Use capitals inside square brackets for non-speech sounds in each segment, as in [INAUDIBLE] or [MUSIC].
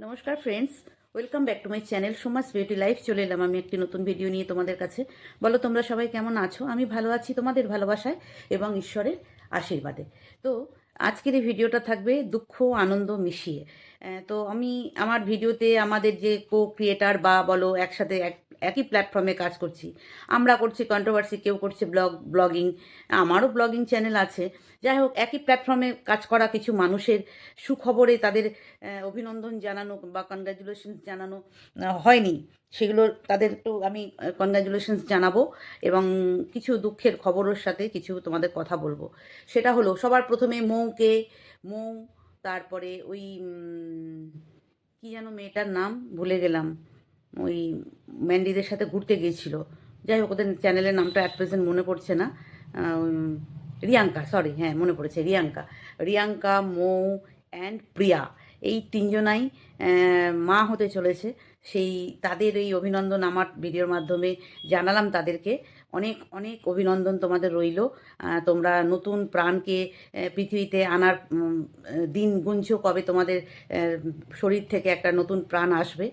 নমস্কার friends welcome back to my channel Samaj beauty life চলে এলাম আমি একটি নতুন ভিডিও নিয়ে তোমাদের কাছে। বলো, তোমরা সবাই কেমন আছো? আমি ভালো আছি তোমাদের ভালোবাসায় এবং ঈশ্বরের আশীর্বাদে। তো, আজকের এই ভিডিওটা থাকবে দুঃখ, আনন্দ মিশিয়ে। তো আমি আমার ভিডিওতে আমাদের যে কো ক্রিয়েটার বা বলো একসাথে এক, একই প্ল্যাটফর্মে কাজ করছি। আমরা করছি কন্ট্রোভার্সি কেউ করছে ব্লগ ব্লগিং আমারও ব্লগিং চ্যানেল আছে। যাই হোক, একই প্ল্যাটফর্মে কাজ করা কিছু মানুষের সুখবরে তাদের অভিনন্দন জানানো বা কনগ্রাচুলেশনস জানানো হয়নি। সেগুলো তাদের একটু আমি কনগ্রাচুলেশনস জানাব এবং কিছু দুঃখের খবরের সাথে কিছু তোমাদের কথা বলব। সেটা হলো, সবার প্রথমে মৌকে, মৌ তারপরে ওই কি যেন মেয়েটার নাম ভুলে গেলাম। ওই ম্যান্ডিদের সাথে ঘুরতে গিয়েছিল। যাই হোক, ওদের চ্যানেলের নামটা অ্যাট প্রেজেন্ট মনে পড়ছে না। রিয়াঙ্কা সরি হ্যাঁ মনে পড়েছে, রিয়াঙ্কা। রিয়াঙ্কা, মৌ অ্যান্ড প্রিয়া, এই তিনজনাই মা হতে চলেছে। সেই তাদের এই অভিনন্দন আমার ভিডিওর মাধ্যমে জানালাম তাদেরকে। অনেক অনেক অভিনন্দন তোমাদের রইল। তোমরা নতুন প্রাণকে পৃথিবীতে আনার দিন গুনছো কবে তোমাদের শরীর থেকে একটা নতুন প্রাণ আসবে।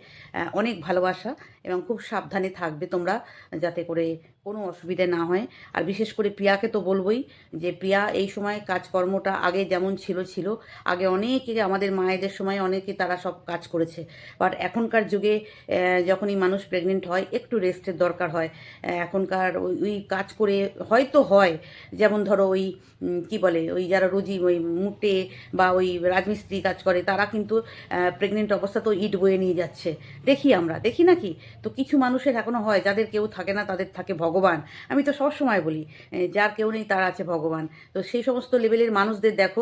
অনেক ভালোবাসা এবং খুব সাবধানে থাকবে তোমরা যাতে করে কোনো অসুবিধে না হয়। আর বিশেষ করে প্রিয়াকে তো বলবোই যে, প্রিয়া, এই সময় কাজকর্মটা আগে যেমন ছিল ছিল। আগে অনেকে আমাদের মায়েদের সময় অনেকে তারা সব কাজ করেছে। বাট এখনকার যুগে যখনই মানুষ প্রেগনেন্ট হয়, একটু রেস্টের দরকার হয়। এখনকার ওই কাজ করে হয়তো হয়। যেমন ধরো ওই কি বলে, ওই যারা রোজি ওই মুটে বা ওই রাজমিস্ত্রি কাজ করে, তারা কিন্তু প্রেগনেন্ট অবস্থা তো ইট বয়ে নিয়ে যাচ্ছে। দেখি আমরা, দেখি নাকি তো কিছু মানুষের এখনও হয়, যাদের কেউ থাকে না, তাদের থাকে ভগবান। আমি তো সব সময় বলি যার কেউ নেই তার আছে ভগবান। তো সেই সমস্ত লেভেলের মানুষদের দেখো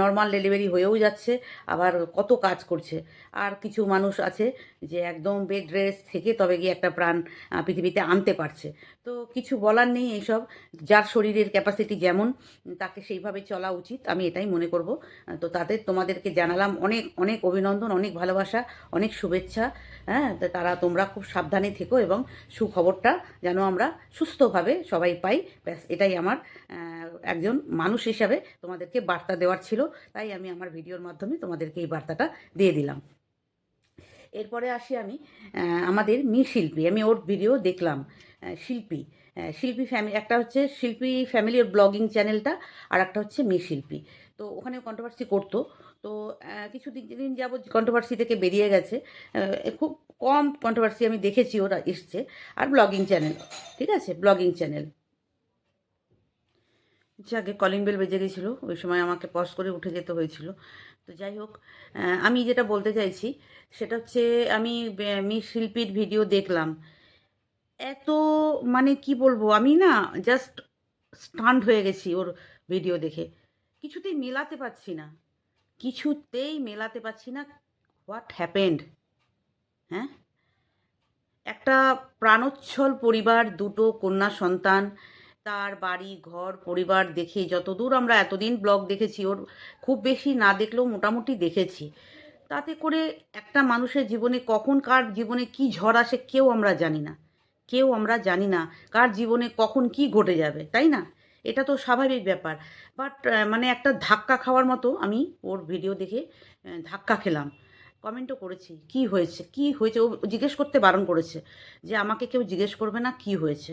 নর্মাল ডেলিভারি হয়েও যাচ্ছে, আবার কত কাজ করছে। আর কিছু মানুষ আছে যে একদম বেড রেস্ট থেকে তবে গিয়ে একটা প্রাণ পৃথিবীতে আনতে পারছে। তো কিছু বলার নেই এইসব। যার শরীরের ক্যাপাসিটি যেমন, তাকে সেইভাবে চলা উচিত, আমি এটাই মনে করব। তো তাদের তোমাদেরকে জানালাম অনেক অনেক অভিনন্দন, অনেক ভালোবাসা, অনেক শুভেচ্ছা। হ্যাঁ তারা তোমরা খুব সাবধানে থেকো এবং সুখবরটা যেন আমরা সুস্থভাবে সবাই পাই। ব্যাস, এটাই আমার একজন মানুষ হিসাবে তোমাদেরকে বার্তা দেওয়ার ছিল। তাই আমি আমার ভিডিওর মাধ্যমে তোমাদেরকে এই বার্তাটা দিয়ে দিলাম। এরপরে আসি আমি আমাদের মি শিল্পী, আমি ওর ভিডিও দেখলাম শিল্পী। শিল্পী ফ্যামিলি একটা হচ্ছে শিল্পী ফ্যামিলির ব্লগিং চ্যানেলটা আর একটা হচ্ছে মি শিল্পী। তো ওখানে কন্ট্রোভার্সি করতো। তো কিছু দিন দিন যাবৎ কন্ট্রোভার্সি থেকে বেরিয়ে গেছে। খুব কম কন্ট্রোভার্সি আমি দেখেছি, ওরা এসছে। আর ব্লগিং চ্যানেল ঠিক আছে? ব্লগিং চ্যানেল যাকে কলিং বেল বেজে গেছিল, ওই সময় আমাকে পজ করে উঠে যেতে হয়েছিল। তো যাই হোক আমি যেটা বলতে চাইছি, সেটা হচ্ছে আমি শিল্পীর ভিডিও দেখলাম। এত মানে কি বলব, আমি না জাস্ট স্টান্ড হয়ে গেছি ওর ভিডিও দেখে। কিছুতেই মেলাতে পারছি না। কিছুতেই মেলাতে পারছি না হোয়াট হ্যাপেন্ড হ্যাঁ? একটা প্রাণোচ্ছল পরিবার, দুটো কন্যা সন্তান তার বাড়ি, ঘর, পরিবার দেখে যতদূর আমরা এতদিন ব্লগ দেখেছি, ওর খুব বেশি না দেখলেও মোটামুটি দেখেছি। তাতে করে একটা মানুষের জীবনে কখন কার জীবনে কি ঝড় আসে কেউ আমরা জানি না। কেউ আমরা জানি না কার জীবনে কখন কি ঘটে যাবে, তাই না? এটা তো স্বাভাবিক ব্যাপার। বাট মানে একটা ধাক্কা খাওয়ার মতো আমি ওর ভিডিও দেখে ধাক্কা খেলাম। কমেন্টও করেছি, কি হয়েছে? কি হয়েছে? ও জিজ্ঞেস করতে বারণ করেছে যে, আমাকে কেউ জিজ্ঞেস করবে না কি হয়েছে?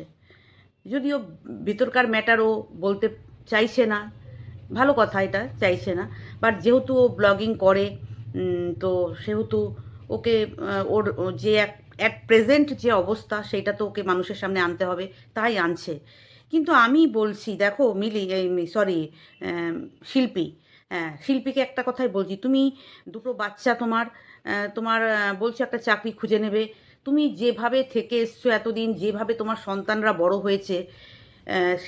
যদিও ভিতরকার ম্যাটার ও বলতে চাইছে না, ভালো কথা এটা, চাইছে না বাট যেহেতু ও ব্লগিং করে তো সেহেতু ওকে ওর যে অ্যাট প্রেজেন্ট যে অবস্থা সেটা তো ওকে মানুষের সামনে আনতে হবে, তাই আনছে। কিন্তু আমি বলছি, দেখো মিলি সরি শিল্পী হ্যাঁ শিল্পীকে একটা কথাই বলছি, তুমি দুটো বাচ্চা তোমার তোমার বলছো একটা চাকরি খুঁজে নেবে তুমি যেভাবে থেকে এসছো এতদিন, যেভাবে তোমার সন্তানরা বড় হয়েছে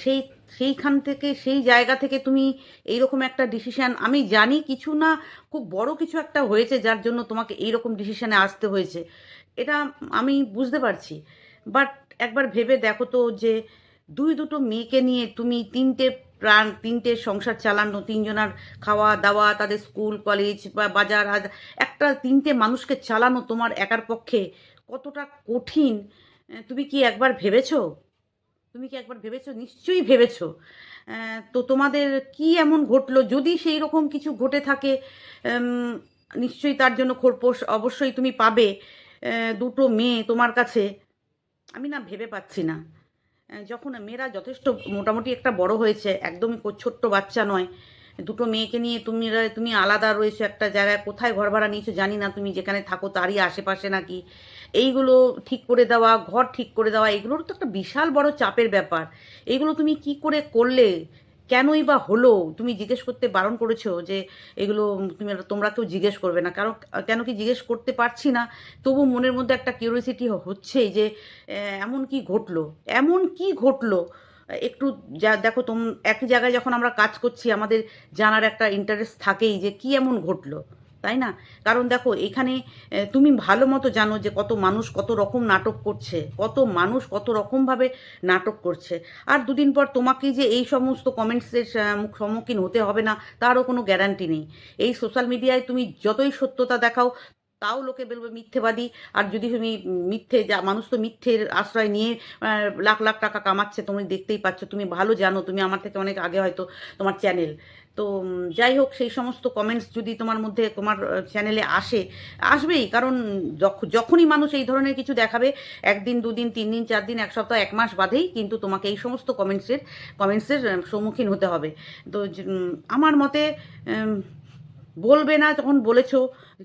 সেই, সেইখান থেকে, সেই জায়গা থেকে তুমি এইরকম একটা ডিসিশান আমি জানি কিছু না, খুব বড় কিছু একটা হয়েছে যার জন্য তোমাকে এইরকম ডিসিশানে আসতে হয়েছে। এটা আমি বুঝতে পারছি। বাট একবার ভেবে দেখো তো যে দুই দুটো মেয়েকে নিয়ে তুমি তিনটে প্রাণ, তিনটে সংসার চালানো, তিনজনার খাওয়া দাওয়া, তাদের স্কুল, কলেজ বা বাজার একটা তিনটে মানুষকে চালানো তোমার একার পক্ষে কতটা কঠিন তুমি কি একবার ভেবেছো? তুমি কি একবার ভেবেছো? নিশ্চয়ই ভেবেছো। তো তোমাদের কি এমন ঘটলো? যদি সেই রকম কিছু ঘটে থাকে নিশ্চয়ই তার জন্য খোরপোশ অবশ্যই তুমি পাবে। দুটো মেয়ে তোমার কাছে। আমি না ভেবে পাচ্ছি না। যখন মেয়েরা যথেষ্ট মোটামুটি একটা বড় হয়েছে, একদমই ছোট্ট বাচ্চা নয় দুটো মেয়েকে নিয়ে তুমি তুমি আলাদা রয়েছো একটা জায়গায়, কোথায় ঘর ভাড়া নিয়েছো জানি না, তুমি যেখানে থাকো তারই আশেপাশে নাকি? এইগুলো ঠিক করে দেওয়া, ঘর ঠিক করে দেওয়া, এগুলোর তো একটা বিশাল বড় চাপের ব্যাপার। এইগুলো তুমি কি করে করলে? কেনই বা হলো? তুমি জিজ্ঞেস করতে বারণ করেছ যে এগুলো তুমি তোমরা কেউ জিজ্ঞেস করবে না। কারণ, কেন কি জিজ্ঞেস করতে পারছি না? তবু মনের মধ্যে একটা কিউরিয়াসিটি হচ্ছে যে এমন কি ঘটলো? এমন কি ঘটলো? একটু যা, দেখো তোম, একই জায়গায় যখন আমরা কাজ করছি, আমাদের জানার একটা ইন্টারেস্ট থাকেই যে কি এমন ঘটলো, তাই না? কারণ দেখো, এখানে তুমি ভালো মতো জানো যে কত মানুষ কত রকম নাটক করছে, কত মানুষ কত রকমভাবে নাটক করছে। আর দুদিন পর তোমাকে যে এই সমস্ত কমেন্টসের সম্মুখীন হতে হবে না, তারও কোনো গ্যারান্টি নেই। এই সোশ্যাল মিডিয়ায় তুমি যতই সত্যতা দেখাও তাও লোকে বলবে মিথ্যেবাদী। আর যদি তুমি মিথ্যে যা, মানুষ তো মিথ্যের আশ্রয় নিয়ে লাখ লাখ টাকা কামাচ্ছে, তুমি দেখতেই পাচ্ছ, তুমি ভালো জানো, তুমি আমার থেকে অনেক আগে হয়তো তোমার চ্যানেল তো যাই হোক, সেই সমস্ত কমেন্টস যদি তোমার মধ্যে, তোমার চ্যানেলে আসে, আসবেই। কারণ যখ- যখনই মানুষ এই ধরনের কিছু দেখাবে, একদিন, দুদিন, তিন দিন, চার দিন, এক সপ্তাহ, এক মাস বাদেই কিন্তু তোমাকে এই সমস্ত কমেন্টসের কমেন্টসের সম্মুখীন হতে হবে। তো আমার মতে বলবে না, তখন বলেছ,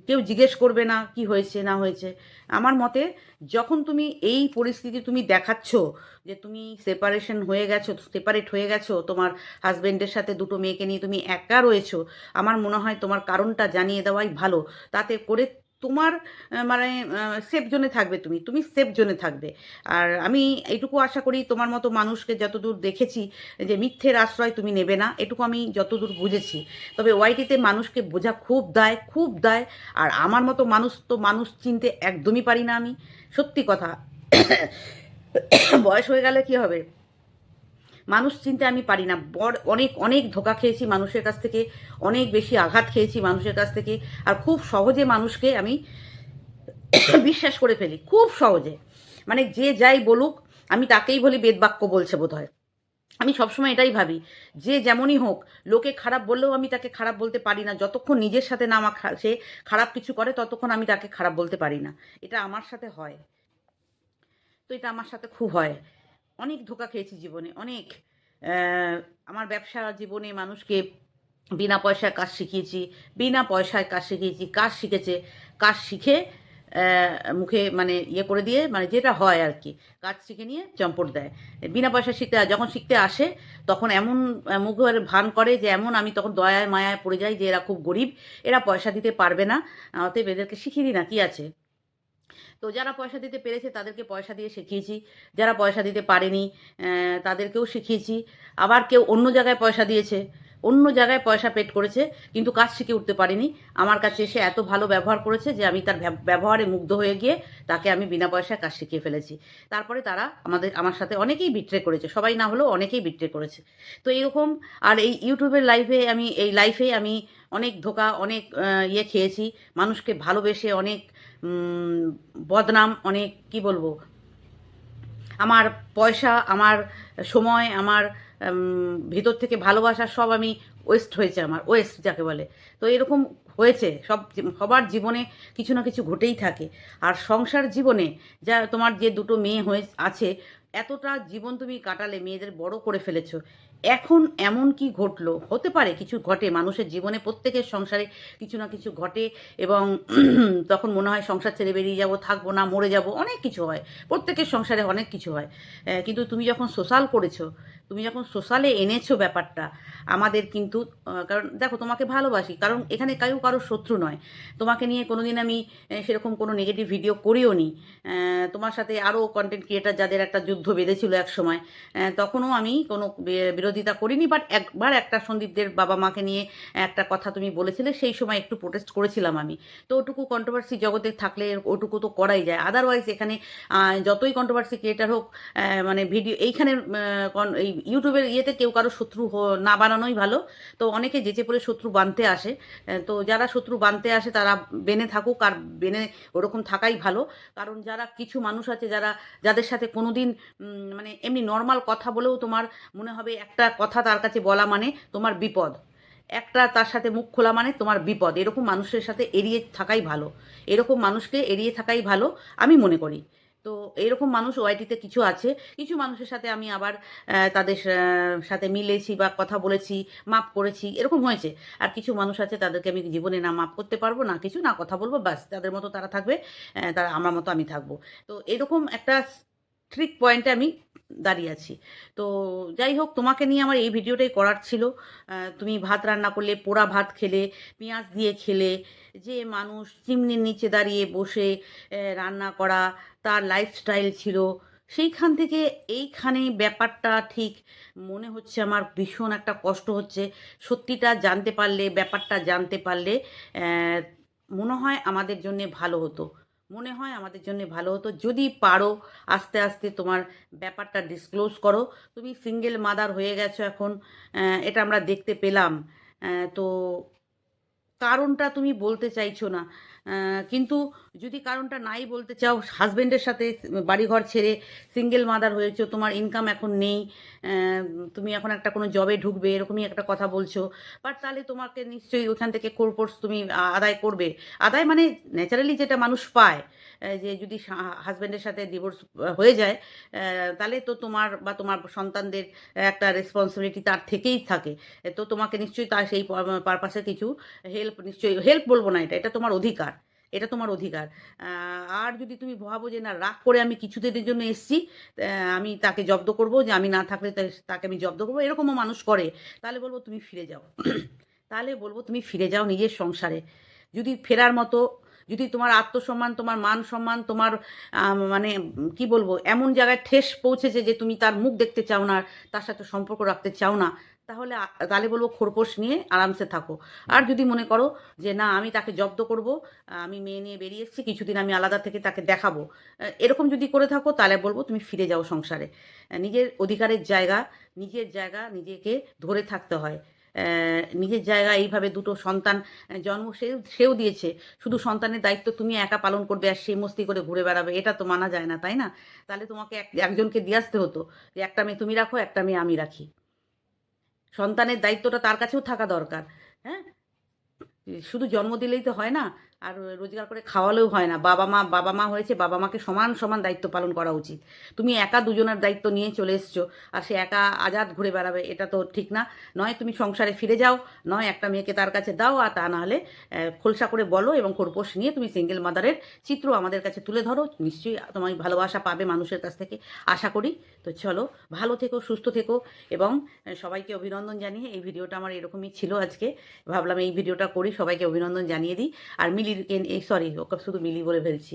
কেউ জিজ্ঞেস করবে না কি হয়েছে, না হয়েছে। আমার মতে, যখন তুমি এই পরিস্থিতি তুমি দেখাচ্ছ, যে তুমি সেপারেশন হয়ে গেছো সেপারেট হয়ে গেছো, তোমার হাজব্যান্ডের সাথে দুটো মেয়েকে নিয়ে তুমি একা রয়েছো, আমার মনে হয় তোমার কারণটা জানিয়ে দেওয়াই ভালো। তাতে করে তোমার মানে সেফ জোনে থাকবে তুমি তুমি সেফ জোনে থাকবে। আর আমি এইটুকু আশা করি তোমার মতো মানুষকে যতদূর দেখেছি যে মিথ্যের আশ্রয় তুমি নেবে না, এটুকু আমি যতদূর বুঝেছি। তবে ওয়াইটিতে মানুষকে বোঝা খুব দায় খুব দায়, আর আমার মতো মানুষ তো মানুষ চিনতে একদমই পারি না আমি। সত্যি কথা, [COUGHS] বয়স হয়ে গেলে কি হবে? মানুষ চিনতে আমি পারি না। বড় অনেক অনেক ধোকা খেয়েছি মানুষের কাছ থেকে, অনেক বেশি আঘাত খেয়েছি মানুষের কাছ থেকে, আর খুব সহজে মানুষকে আমি [COUGHS] বিশ্বাস করে ফেলি, খুব সহজে। মানে যে যাই বলুক, আমি তাকেই বলি বেদবাক্য বলছে বোধ হয় আমি সবসময় এটাই ভাবি, যে যেমনই হোক, লোকে খারাপ বললেও আমি তাকে খারাপ বলতে পারি না। যতক্ষণ নিজের সাথে না আমার সে খারাপ কিছু করে, ততক্ষণ আমি তাকে খারাপ বলতে পারি না। এটা আমার সাথে হয়। তো এটা আমার সাথে খুব হয়। অনেক ধোকা খেয়েছি জীবনে, অনেক আমার ব্যবসা জীবনে মানুষকে বিনা পয়সায় কাজ শিখিয়েছি, বিনা পয়সায় কাজ শিখিয়েছি, কাজ শিখেছে, কাজ শিখে মুখে মানে ইয়ে করে দিয়ে মানে যেটা হয় আর কি, কাজ শিখে নিয়ে চম্পট দেয়। বিনা পয়সা শিখতে, যখন শিখতে আসে, তখন এমন মুখের ভান করে যে এমন আমি তখন দয়ায় মায়ায় পড়ে যাই যে এরা খুব গরিব, এরা পয়সা দিতে পারবে না অতএব এদেরকে শিখিয়ে দিই না, কি আছে? তো যারা পয়সা দিতে পেরেছে তাদেরকে পয়সা দিয়ে শিখিয়েছি। যারা পয়সা দিতে পারেনি তাদেরকেও শিখিয়েছি। আবার কেউ অন্য জায়গায় পয়সা দিয়েছে অন্য জায়গায় পয়সা পেট করেছে, কিন্তু কাজ শিখে উঠতে পারেনি। আমার কাছে এসে এত ভালো ব্যবহার করেছে যে আমি তার ব্যবহারে মুগ্ধ হয়ে গিয়ে তাকে আমি বিনা পয়সায় কাজ শিখিয়ে ফেলেছি। তারপরে তারা আমাদের, আমার সাথে অনেকেই বিট্রে করেছে। সবাই না হলেও অনেকেই বিট্রে করেছে। তো এইরকম আর এই ইউটিউবের লাইভে আমি, এই লাইফে আমি অনেক ধোকা, অনেক ইয়ে খেয়েছি। মানুষকে ভালোবেসে অনেক বদনাম, অনেক, কি বলব? আমার পয়সা, আমার সময়, আমার ভিতর থেকে ভালোবাসা সব আমি ওয়েস্ট হয়েছে আমার ওয়েস্ট যাকে বলে। তো এরকম হয়েছে, সব সবার জীবনে কিছু না কিছু ঘটেই থাকে। আর সংসার জীবনে যা তোমার যে দুটো মেয়ে হয়ে আছে, এতটা জীবন তুমি কাটালে, মেয়েদের বড় করে ফেলেছো। এখন এমন কি ঘটলো? হতে পারে কিছু ঘটে, মানুষের জীবনে প্রত্যেকের সংসারে কিছু না কিছু ঘটে এবং [CLEARS THROAT] তখন মনে হয় সংসার ছেড়ে বেরিয়ে যাব, থাকব না, মরে যাব, অনেক কিছু হয়। প্রত্যেকের সংসারে অনেক কিছু হয়। কিন্তু তুমি যখন সোশ্যাল করেছ তুমি যখন সোশ্যালে এনেছো ব্যাপারটা, আমাদের কিন্তু কারণ দেখো তোমাকে ভালোবাসি, কারণ এখানে কেউ কারও শত্রু নয়। তোমাকে নিয়ে কোনো দিন আমি সেরকম কোনো নেগেটিভ ভিডিও করিও নি। তোমার সাথে আরও কন্টেন্ট ক্রিয়েটার যাদের একটা যুদ্ধ বেঁধেছিল এক সময় তখনও আমি কোনো বিরোধিতা করিনি। বাট একবার একটা সন্দীপদের বাবা মাকে নিয়ে একটা কথা তুমি বলেছিলে, সেই সময় একটু প্রোটেস্ট করেছিলাম আমি। তো ওটুকু কন্ট্রোভার্সি জগতে থাকলে ওটুকু তো করাই যায়। আদারওয়াইজ এখানে যতই কন্ট্রোভার্সি ক্রিয়েটার হোক মানে ভিডিও এইখানে এই ইউটিউবের ইয়েতে কেউ কারও শত্রু না বানানোই ভালো। তো অনেকে যেচে পড়ে শত্রু বানতে আসে। তো যারা শত্রু বানতে আসে তারা বেনে থাকুক আর বেনে ওরকম থাকাই ভালো। কারণ যারা কিছু মানুষ আছে যারা যাদের সাথে কোনোদিন উম, মানে এমনি নর্মাল কথা বলেও তোমার মনে হবে একটা কথা তার কাছে বলা মানে তোমার বিপদ। একটা তার সাথে মুখ খোলা মানে তোমার বিপদ। এরকম মানুষের সাথে এড়িয়ে থাকাই ভালো। এরকম মানুষকে এড়িয়ে থাকাই ভালো আমি মনে করি। তো এরকম মানুষ ওআইটিতে কিছু আছে। কিছু মানুষের সাথে আমি আবার তাদের সাথে মিলেছি বা কথা বলেছি, মাপ করেছি, এরকম হয়েছে। আর কিছু মানুষ আছে তাদেরকে আমি জীবনে না মাপ করতে পারব, না কিছু, না কথা বলব, ব্যাস, তাদের মতো তারা থাকবে তারা আমার মতো আমি থাকব। তো এরকম একটা ট্রিক পয়েন্টে আমি দাঁড়িয়ে আছি। তো যাই হোক, তোমাকে নিয়ে আমার এই ভিডিওটাই করার ছিল। তুমি ভাত রান্না করলে, পোড়া ভাত খেলে, পেঁয়াজ দিয়ে খেলে, যে মানুষ চিমনির নিচে দাঁড়িয়ে বসে রান্না করা, তার লাইফস্টাইল ছিল, সেইখান থেকে এইখানে ব্যাপারটা ঠিক মনে হচ্ছে আমার ভীষণ একটা কষ্ট হচ্ছে। সত্যিটা জানতে পারলে, ব্যাপারটা জানতে পারলে মনে হয় আমাদের জন্যে ভালো হতো। মনে হয় আমাদের জন্য ভালো হতো। যদি পারো, আস্তে আস্তে তোমার ব্যাপারটা ডিসক্লোজ করো। তুমি সিঙ্গেল মাদার হয়ে গেছো এখন এটা আমরা দেখতে পেলাম। তো কারণটা তুমি বলতে চাইছো না। কিন্তু যদি কারণটা নাই বলতে চাও হাজব্যান্ডের সাথে বাড়িঘর ছেড়ে সিঙ্গেল মাদার হয়েছো, তোমার ইনকাম এখন নেই তুমি এখন একটা কোনো জবে ঢুকবে, এরকমই একটা কথা বলছো বাট তাহলে তোমাকে নিশ্চয়ই ওখান থেকে কোর্স তুমি আদায় করবে। আদায় মানে ন্যাচারালি যেটা মানুষ পায় যে যদি হাজব্যান্ডের সাথে ডিভোর্স হয়ে যায় তাহলে তো তোমার বা তোমার সন্তানদের একটা রেসপন্সিবিলিটি তার থেকেই থাকে। তো তোমাকে নিশ্চয়ই তার সেই পারপাসে কিছু হেল্প নিশ্চয়ই হেল্প বলব না এটা এটা তোমার অধিকার। এটা তোমার অধিকার। আর যদি তুমি ভাবো যে না, রাগ করে আমি কিছুদিনের জন্য এসছি আমি তাকে জব্দ করব, যে আমি না থাকলে তাকে আমি জব্দ করব, এরকমও মানুষ করে, তাহলে বলব তুমি ফিরে যাও। তাহলে বলব তুমি ফিরে যাও নিজের সংসারে। যদি ফেরার মতো যদি তোমার আত্মসম্মান, তোমার মান সম্মান তোমার মানে কি বলব, এমন জায়গায় ঠেস পৌঁছেছে যে তুমি তার মুখ দেখতে চাও না, তার সাথে সম্পর্ক রাখতে চাও না, তাহলে তাহলে বলব খোরপোশ নিয়ে আরামসে থাকো। আর যদি মনে করো যে না, আমি তাকে জব্দ করব, আমি মেয়ে নিয়ে বেরিয়ে এসেছি, কিছুদিন আমি আলাদা থেকে তাকে দেখাবো এরকম যদি করে থাকো, তাহলে বলব তুমি ফিরে যাও সংসারে। নিজের অধিকারের জায়গা, নিজের জায়গা নিজেকে ধরে থাকতে হয়। নিজের জায়গায় এইভাবে দুটো সন্তান জন্ম সেও সেও দিয়েছে। শুধু সন্তানের দায়িত্ব তুমি একা পালন করবে আর সেই মস্তি করে ঘুরে বেড়াবে, এটা তো মানা যায় না, তাই না? তাহলে তোমাকে এক- একজনকে দিয়ে আসতে হতো যে একটা মেয়ে তুমি রাখো, একটা মেয়ে আমি রাখি। সন্তানের দায়িত্বটা তার কাছেও থাকা দরকার হ্যাঁ? শুধু জন্ম দিলেই তো হয় না আর রোজগার করে খাওয়ালেও হয় না। বাবা মা বাবা মা হয়েছে, বাবা মাকে সমান সমান দায়িত্ব পালন করা উচিত। তুমি একা দুজনের দায়িত্ব নিয়ে চলে এসছো আর সে একা আজাদ ঘুরে বেড়াবে, এটা তো ঠিক না। নয়, তুমি সংসারে ফিরে যাও, নয়, একটা মেয়েকে তার কাছে দাও আর তা নাহলে খোলসা করে বলো এবং খোরপোশ নিয়ে তুমি সিঙ্গেল মাদারের চিত্র আমাদের কাছে তুলে ধরো। নিশ্চয়ই তোমার ভালোবাসা পাবে মানুষের কাছ থেকে, আশা করি। তো চলো, ভালো থেকো, সুস্থ থেকো এবং সবাইকে অভিনন্দন জানিয়ে এই ভিডিওটা আমার এরকমই ছিল আজকে। ভাবলাম এই ভিডিওটা করি, সবাইকে অভিনন্দন জানিয়ে দিই। আর মিলির এই সরি ওকে শুধু মিলি বলে ফেলছি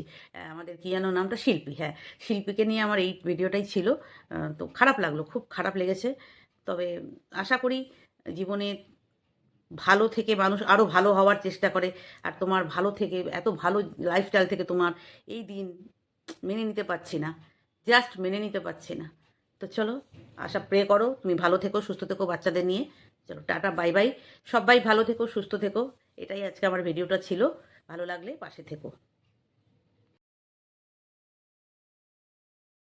আমাদের কী যেন নামটা? শিল্পী হ্যাঁ। শিল্পীকে নিয়ে আমার এই ভিডিওটাই ছিল। তো খারাপ লাগল, খুব খারাপ লেগেছে। তবে আশা করি জীবনে ভালো থেকে মানুষ আরও ভালো হওয়ার চেষ্টা করে। আর তোমার ভালো থেকে, এত ভালো লাইফস্টাইল থেকে তোমার এই দিন মেনে নিতে পারছি না। জাস্ট মেনে নিতে পারছি না। তো চলো, আশা প্রে করো, তুমি ভালো থেকো, সুস্থ থেকো বাচ্চাদের নিয়ে। চলো, টাটা বাই বাই সবাই ভালো থেকো, সুস্থ থেকো। এটাই আজকে আমার ভিডিওটা ছিল। ভালো লাগলে পাশে থেকো।